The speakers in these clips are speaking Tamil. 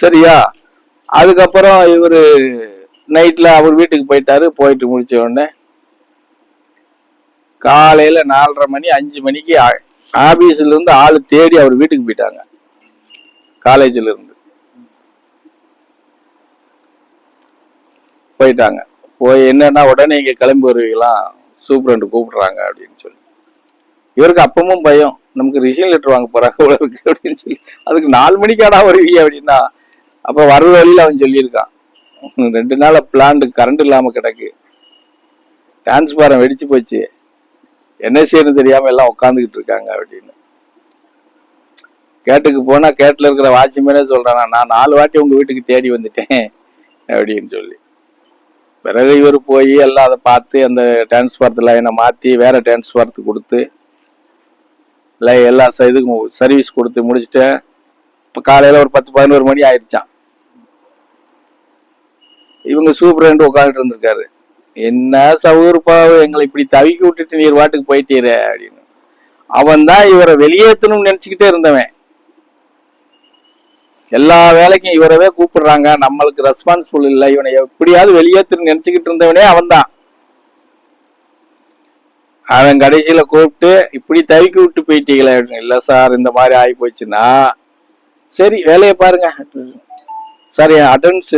சரியா? அதுக்கப்புறம் இவர் நைட்டில் அவர் வீட்டுக்கு போயிட்டாரு போயிட்டு முடிச்ச உடனே காலையில் நாலரை மணி அஞ்சு மணிக்கு ஆ- ஆள் தேடி அவர் வீட்டுக்கு போயிட்டாங்க. காலேஜில் இருந்து. போயிட்டாங்க. போய் என்னன்னா உடனே இங்கே கிளம்பி வருவீங்களா சூப்பரண்டு கூப்பிடுறாங்க அப்படின்னு சொல்லி. இவருக்கு அப்பமும் பயம். நமக்கு ரிசைன் லெட்டர் வாங்க போறாங்க இருக்கு அப்படின்னு சொல்லி. அதுக்கு நாலு மணிக்காடா வருவீங்க அப்படின்னா அப்ப வர்ற வழியில அவன் சொல்லியிருக்கான். ரெண்டு நாள் பிளான்டு கரண்ட் இல்லாம கிடக்கு. டிரான்ஸ்பாரம் வெடிச்சு போச்சு. என்ன செய்யணும் தெரியாம எல்லாம் உட்காந்துக்கிட்டு இருக்காங்க அப்படின்னு. கேட்டுக்கு போனா கேட்டுல இருக்கிற வாட்ச்மேனே சொல்றானா நான் நாலு வாட்டி உங்க வீட்டுக்கு தேடி வந்துட்டேன் அப்படின்னு சொல்லி. பிறகு இவர் போய் எல்லாம் அதை பார்த்து அந்த டிரான்ஸ்பாரத்து லைனை மாற்றி வேற டிரான்ஸ்பாரத்து கொடுத்து இல்லை எல்லா இதுக்கும் சர்வீஸ் கொடுத்து முடிச்சுட்டு இப்போ காலையில் ஒரு பத்து பதினோரு மணி ஆயிடுச்சான் இவங்க சூப்பரண்டு உட்காந்துட்டு இருந்திருக்காரு. என்ன சவுகரப்பாவு எங்களை இப்படி தவிக்க விட்டுட்டு நீர் வாட்டுக்கு போயிட்டீரே அப்படின்னு. அவன் தான் இவரை வெளியேற்றணும்னு நினச்சிக்கிட்டே இருந்தவன். எல்லா வேலைக்கும் இவரவே கூப்பிடுறாங்க. நம்மளுக்கு ரெஸ்பான்சிபிள் இல்லை. இவனை எப்படியாவது வெளியேற்றுன்னு நினைச்சுக்கிட்டு இருந்தவனே அவன்தான் அவன் கடைசியில கூப்பிட்டு இப்படி தவிக்கி விட்டு போயிட்டீங்களே அப்படின்னு. சார் இந்த மாதிரி ஆகி போச்சுன்னா சரி வேலையை பாருங்க. சார் என் அட்டன்ஸ்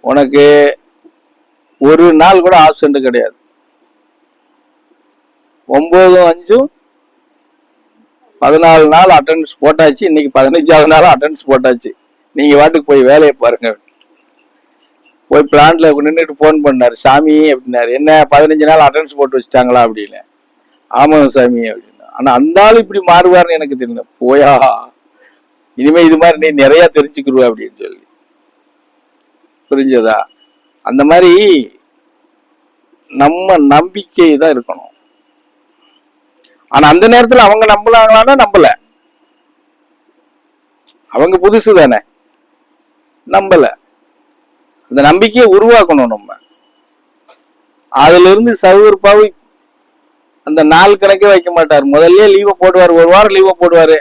உனக்கு ஒரு நாள் கூட ஆப்சண்ட் கிடையாது. ஒன்பதும் அஞ்சும் பதினாலு நாள் அட்டண்டன்ஸ் போட்டாச்சு இன்னைக்கு பதினஞ்சாவது நாள் அட்டண்டன்ஸ் போட்டாச்சு. நீங்க வாட்டுக்கு போய் வேலையை பாருங்க. போய் பிளான்ல நின்றுட்டு ஃபோன் பண்ணாரு சாமி அப்படின்னாரு என்ன பதினஞ்சு நாள் அட்டன்ஸ் போட்டு வச்சுட்டாங்களா அப்படின்னு. ஆமாங்க சாமி அப்படின்னு. ஆனா அந்த ஆள் இப்படி மாறுவார்னு எனக்கு தெரியல. போயா? இனிமே இது மாதிரி நீ நிறைய தெரிஞ்சுக்கிருவ அப்படின்னு சொல்லி. புரிஞ்சதா? அந்த மாதிரி நம்ம நம்பிக்கை தான் இருக்கணும். ஆனா அந்த நேரத்துல அவங்க நம்பலாங்களான்னா நம்பல. அவங்க புதுசு தானே. நம்பல. அந்த நம்பிக்கையை உருவாக்கணும் நம்ம. அதுல இருந்து சவுகரப்பாவு அந்த நாள் கணக்கே வைக்க மாட்டார். முதல்ல லீவை போடுவார். ஒரு வாரம் லீவை போடுவாரு.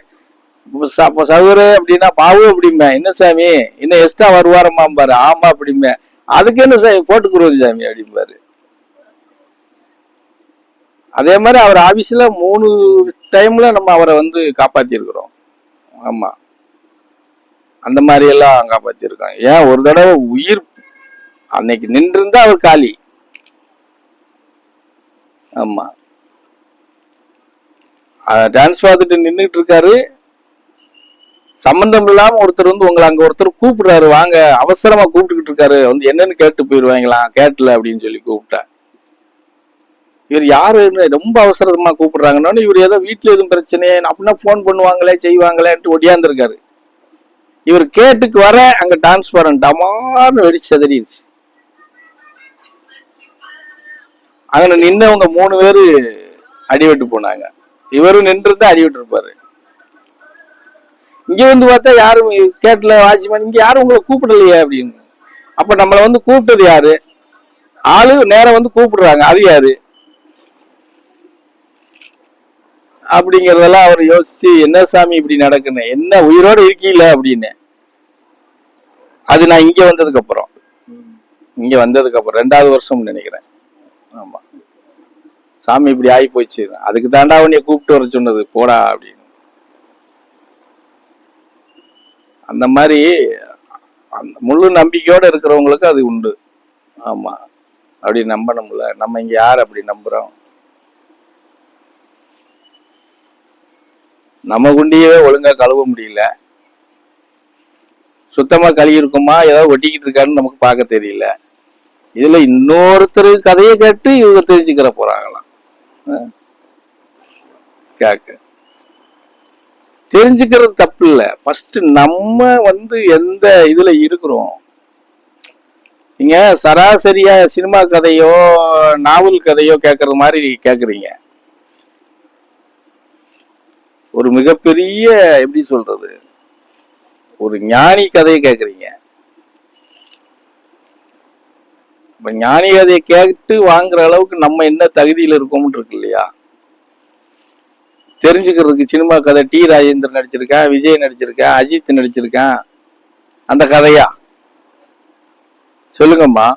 அப்ப சவுரு அப்படின்னா பாவு அப்படிம்பேன். என்ன சாமி? இன்னும் எக்ஸ்ட்ரா வருவாரம்மாம்பாரு ஆமா அப்படிம்பேன். அதுக்கு என்ன சாமி? போட்டுக்குருவது சாமி அப்படிம்பாரு. அதே மாதிரி அவர் ஆபீஸ்ல மூணு டைம்ல நம்ம அவரை வந்து காப்பாத்திருக்கிறோம். ஆமா. அந்த மாதிரி எல்லாம் காப்பாத்திருக்கோம் ஏன்? ஒரு தடவை உயிர் அன்னைக்கு நின்றிருந்தா அவர் காலி. ஆமா. டான்ஸ் பார்த்துட்டு நின்றுட்டு இருக்காரு. சம்பந்தம் இல்லாம ஒருத்தர் வந்து உங்களை அங்க ஒருத்தர் கூப்பிடுறாரு வாங்க அவசரமா கூப்பிட்டுக்கிட்டு இருக்காரு. வந்து என்னன்னு கேட்டு போயிடுவாங்களாம் கேட்டல அப்படின்னு சொல்லி கூப்பிட்டா. இவர் யாருன்னு ரொம்ப அவசரமா கூப்பிடுறாங்கன்னு இவர் ஏதோ வீட்டுல எதுவும் பிரச்சனை அப்படின்னா ஃபோன் பண்ணுவாங்களே செய்வாங்களேன்ட்டு ஒடியாந்துருக்காரு. இவர் கேட்டுக்கு வர அங்க டிரான்ஸ்பரண்ட் டமார்னு வெடிச்சு செதறிடுச்சு அங்க நின்னவங்க மூணு பேரு அடிவிட்டு போனாங்க. இவரும் நின்று அடிவிட்டு இருப்பாரு. இங்க வந்து பார்த்தா யாரும் கேட்டல வாட்ச்மேன் இங்க யாரும் உங்களை கூப்பிடலையே அப்படின்னு. அப்ப நம்மளை வந்து கூப்பிட்டது யாரு? ஆளு நேரம் வந்து கூப்பிடுறாங்க அது யாரு? அப்படிங்கறதெல்லாம் அவர் யோசிச்சு என்ன சாமி இப்படி நடக்குன்னு என்ன உயிரோட இருக்கீல அப்படின்னு. அது நான் இங்க வந்ததுக்கு அப்புறம் இங்க வந்ததுக்கு அப்புறம் ரெண்டாவது வருஷம் நினைக்கிறேன். ஆமா. சாமி இப்படி ஆகி போச்சு அதுக்கு தாண்டா உன்னைய கூப்பிட்டு வர சொன்னது போடா அப்படின்னு. அந்த மாதிரி அந்த முழு நம்பிக்கையோடு இருக்கிறவங்களுக்கு அது உண்டு. ஆமாம் அப்படி நம்பணும்ல. நம்ம இங்கே யார் அப்படி நம்புறோம்? நம்ம குண்டியவே ஒழுங்காக கழுவ முடியல. சுத்தமாக கழுவி இருக்குமா ஏதாவது ஒட்டிக்கிட்டு இருக்கான்னு நமக்கு பார்க்க தெரியல. இதில் இன்னொருத்தர் கதையை கேட்டு இவங்க தெரிஞ்சுக்கிற போகிறாங்களாம் கேட்க தெரிஞ்சுக்கிறது தப்பு இல்லை ஃபர்ஸ்ட் நம்ம வந்து எந்த இதுல இருக்கிறோம்? நீங்க சராசரியா சினிமா கதையோ நாவல் கதையோ கேட்கறது மாதிரி கேட்குறீங்க ஒரு மிகப்பெரிய எப்படி சொல்றது? ஒரு ஞானி கதையை கேட்குறீங்க இப்போ ஞானி கதையை கேட்டு வாங்குற அளவுக்கு நம்ம என்ன தகுதியில் இருக்கோம்னு இருக்கு இல்லையா? தெரிஞ்சுக்கிறதுக்கு சினிமா கதை டி ராஜேந்திரன் நடிச்சிருக்கேன் விஜய் நடிச்சிருக்கேன் அஜித் நடிச்சிருக்கேன். அந்த கதையா? சொல்லுங்கம்மா.